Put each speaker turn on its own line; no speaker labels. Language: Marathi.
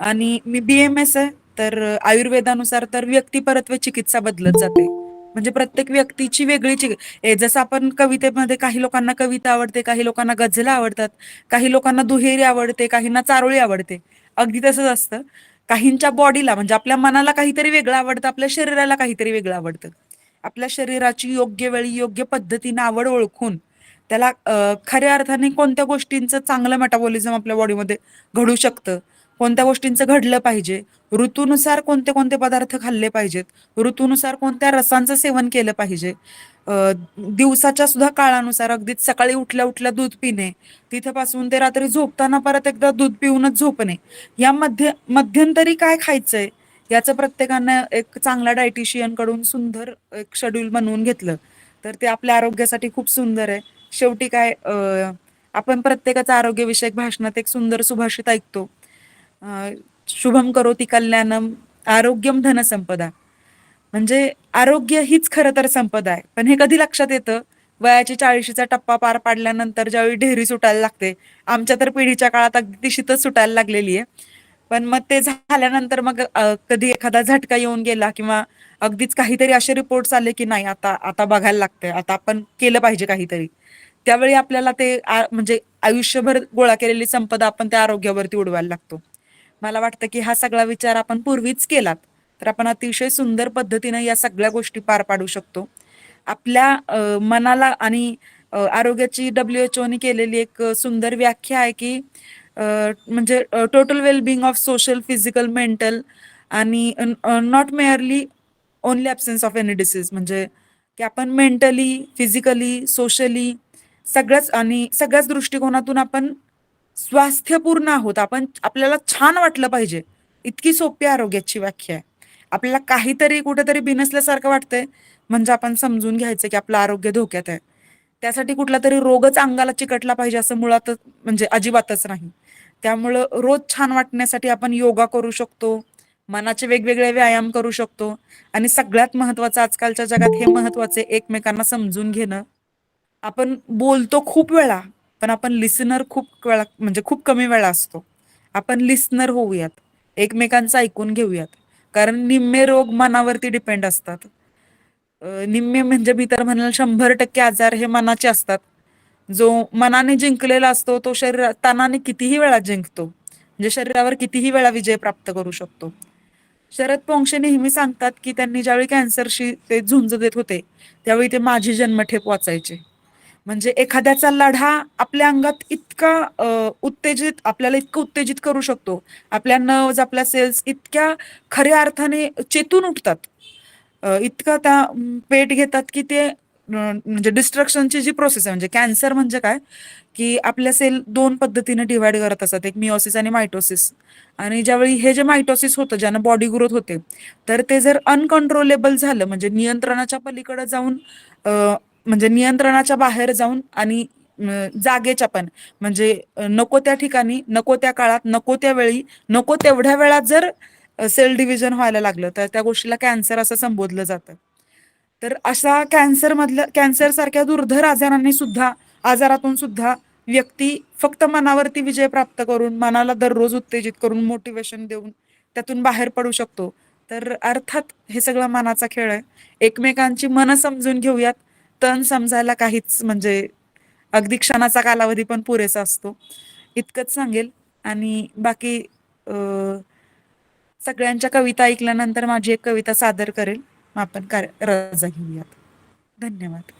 आणि मी बी-एम-एस आहे. तर आयुर्वेदानुसार तर व्यक्तिपरत्वे चिकित्सा बदलत जाते. म्हणजे प्रत्येक व्यक्तीची वेगळी जसं आपण कवितेमध्ये काही लोकांना कविता आवडते, काही लोकांना गझला आवडतात, काही लोकांना दुहेरी आवडते, काहींना चारोळी आवडते. अगदी तसंच असतं. काहींच्या बॉडीला म्हणजे आपल्या मनाला काहीतरी वेगळं आवडतं, आपल्या शरीराला काहीतरी वेगळं आवडतं. आपल्या शरीराची योग्य वेळी, योग्य पद्धतीने आवड ओळखून त्याला खऱ्या अर्थाने कोणत्या गोष्टींचं चांगलं मेटाबॉलिझम आपल्या बॉडीमध्ये घडू शकतं, कोणत्या गोष्टींचं घडलं पाहिजे, ऋतूनुसार कोणते-कोणते पदार्थ खाल्ले पाहिजेत, ऋतूनुसार कोणत्या रसांचं सेवन केलं पाहिजे, दिवसाच्या सुद्धा काळानुसार अगदीच सकाळी उठल्या-उठल्या दूध पिणे, तिथपासून ते रात्री झोपताना परत एकदा दूध पिऊनच झोपणे. या मध्य मध्यंतरी काय खायचंय, याचं प्रत्येकानं एक चांगला डायटिशियनकडून सुंदर एक शेड्यूल बनवून घेतलं, तर ते आपल्या आरोग्यासाठी खूप सुंदर आहे. शेवटी काय आपण प्रत्येकाचं आरोग्यविषयक भाषणात एक सुंदर सुभाषित ऐकतो. शुभम करोती कल्याणम आरोग्यम धनसंपदा. म्हणजे आरोग्य हीच खरं तर संपदा आहे. पण हे कधी लक्षात येतं, वयाची 40शीचा टप्पा पार पाडल्यानंतर ज्यावेळी ढेरी सुटायला लागते. आमच्या तर पिढीच्या काळात अगदी ती शीतच सुटायला लागलेली आहे. पण मग ते झाल्यानंतर मग कधी एखादा झटका येऊन गेला किंवा अगदीच काहीतरी असे रिपोर्ट्स आले, की नाही आता आता बघायला लागतंय, आता आपण केलं पाहिजे काहीतरी. त्यावेळी आपल्याला ते म्हणजे आयुष्यभर गोळा केलेली संपदा आपण त्या आरोग्यावरती उडवायला लागतो. मला वाटतं, की हा सगळा विचार आपण पूर्वीच केलात, तर आपण अतिशय सुंदर पद्धतीने या सगळ्या गोष्टी पार पाडू शकतो. आपल्या मनाला आणि आरोग्याची डब्ल्यू-एच-ओने केलेली एक सुंदर व्याख्या आहे, की म्हणजे total well being of social, physical, mental आणि not merely only absence of any disease म्हणजे की आपण मेंटली, फिजिकली, सोशली सगळ्याच आणि सगळ्याच दृष्टिकोनातून आपण स्वास्थ्यपूर्ण आहोत. आपण आपल्याला छान वाटलं पाहिजे. इतकी सोपी आरोग्याची व्याख्या आहे. आपल्याला काहीतरी कुठेतरी बिनसल्यासारखं वाटतंय, म्हणजे आपण समजून घ्यायचं, की आपलं आरोग्य धोक्यात आहे. त्यासाठी कुठला तरी रोगच अंगाला चिकटला पाहिजे असं मुळातच म्हणजे अजिबातच नाही. त्यामुळं रोज छान वाटण्यासाठी आपण योगा करू शकतो, मनाचे वेगवेगळे व्यायाम करू शकतो आणि सगळ्यात महत्वाचं आजकालच्या जगात हे महत्त्वाचे एकमेकांना समजून घेणं. आपण बोलतो खूप वेळा, पण आपण लिसनर खूप वेळा म्हणजे खूप कमी वेळा असतो. आपण लिसनर होऊयात. एकमेकांचं ऐकून घेऊयात. कारण निम्मे रोग मनावरती डिपेंड असतात. निम्मे म्हणजे मी तर म्हणाल शंभर टक्के आजार हे मनाचे असतात. जो मनाने जिंकलेला असतो, तो शरीर तनाने कितीही वेळा जिंकतो. म्हणजे शरीरावर कितीही वेळा विजय प्राप्त करू शकतो. शरद पोंक्षे नेहमी सांगतात, की त्यांनी ज्यावेळी कॅन्सरशी ते झुंज देत होते, त्यावेळी ते माझी जन्मठेप वाचायचे. म्हणजे एखाद्याचा लढा आपल्या अंगात इतका उत्तेजित आपल्याला इतकं उत्तेजित करू शकतो. आपल्या नर्व्ज आपल्या सेल्स इतक्या खऱ्या अर्थाने चेतून उठतात. इतकं त्या पेट घेतात, की ते म्हणजे डिस्ट्रक्शनची जी प्रोसेस आहे म्हणजे कॅन्सर म्हणजे काय, की आपल्या सेल दोन पद्धतीने डिवाइड करत असतात. एक मिओसिस आणि मायटोसिस आणि ज्यावेळी हे जे मायटोसिस होतं, ज्यानं बॉडी ग्रोथ होते, तर ते जर अनकंट्रोलेबल झालं म्हणजे नियंत्रणाच्या पलीकडे जाऊन म्हणजे नियंत्रणाच्या बाहेर जाऊन आणि जागेच्या पण म्हणजे नको त्या ठिकाणी, नको त्या काळात, नको त्या वेळी, नको तेवढ्या वेळात जर सेल डिव्हिजन व्हायला लागलं, तर त्या गोष्टीला कॅन्सर असं संबोधलं जातं. तर अशा कॅन्सर मधलं कॅन्सर सारख्या दुर्धर आजारांनी सुद्धा आजारातून सुद्धा व्यक्ती फक्त मनावरती विजय प्राप्त करून, मनाला दररोज उत्तेजित करून, मोटिवेशन देऊन त्यातून बाहेर पडू शकतो. तर अर्थात हे सगळं मनाचा खेळ आहे. एकमेकांची मन समजून घेऊयात. तण समजायला काहीच म्हणजे अगदी क्षणाचा कालावधी पण पुरेसा असतो. इतकंच सांगेल आणि बाकी सगळ्यांच्या कविता ऐकल्यानंतर माझी एक कविता सादर करेल. मग आपण रजा घेऊयात. धन्यवाद.